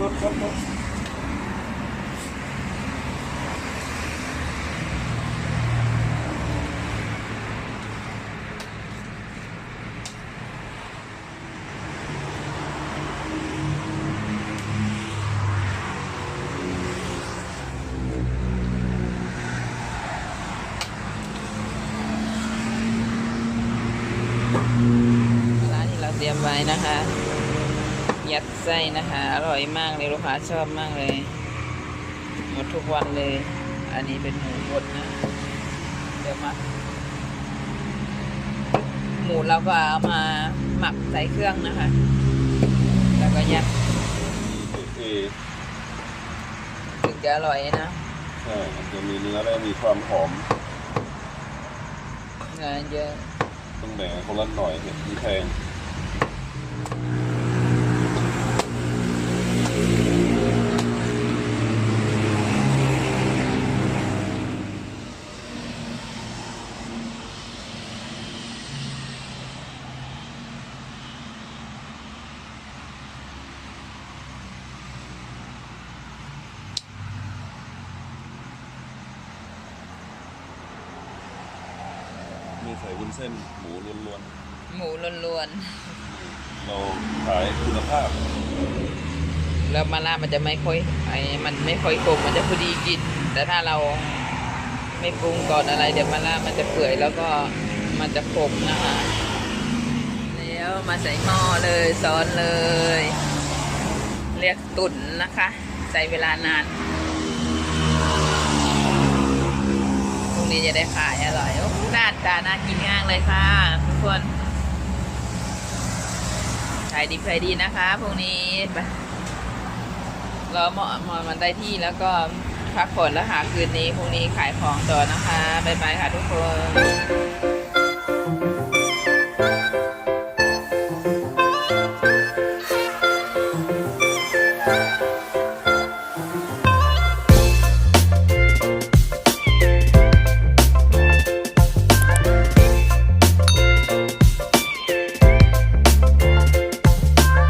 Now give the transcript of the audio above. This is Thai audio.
รถรถรร้านที่เราเตรียมไว้นะคะ ยัดไส้นะคะ อร่อยมากเลยลูกค้าชอบมากเลย หมดทุกวันเลย อันนี้เป็นหมูบดนะ เดี๋ยวมา หมูเราก็เอามาหมักใส่เครื่องนะคะ แล้วก็ยัดเอถึงจะอร่อยนะใช่มันจะมีเนื้อและมีความหอมเงินเยอะต้องแบ่งกันคนละหน่อยเห็ดมีแพง มีใส่วุ้นเส้นหมูล้วนหมูล้วนๆเราขายคุณภาพๆแล้วมาล่ามันจะไม่ค่อยไอ้มันไม่ค่อยขมมันจะพอดีกิน แต่ถ้าเราไม่ปรุงก่อนอะไร เดี๋ยวมาล่ามันจะเปื่อยแล้วก็มันจะขมนะคะแล้วมาใส่หม้อเลยซ้อนเลย เรียกตุ๋นนะคะ ใช้เวลานานพรุ่งนี้จะได้ขายอร่อยโอ้โหหน้า ตาน่ากินง่างเลยค่ะ ทุกคนขายดีขายดีนะคะพรุ่งนี้เราเหมาะมันได้ที่แล้วก็พักผ่อนแล้วหาคืนนี้พรุ่งนี้ขายของต่อนะคะบ๊ายบายค่ะทุกคน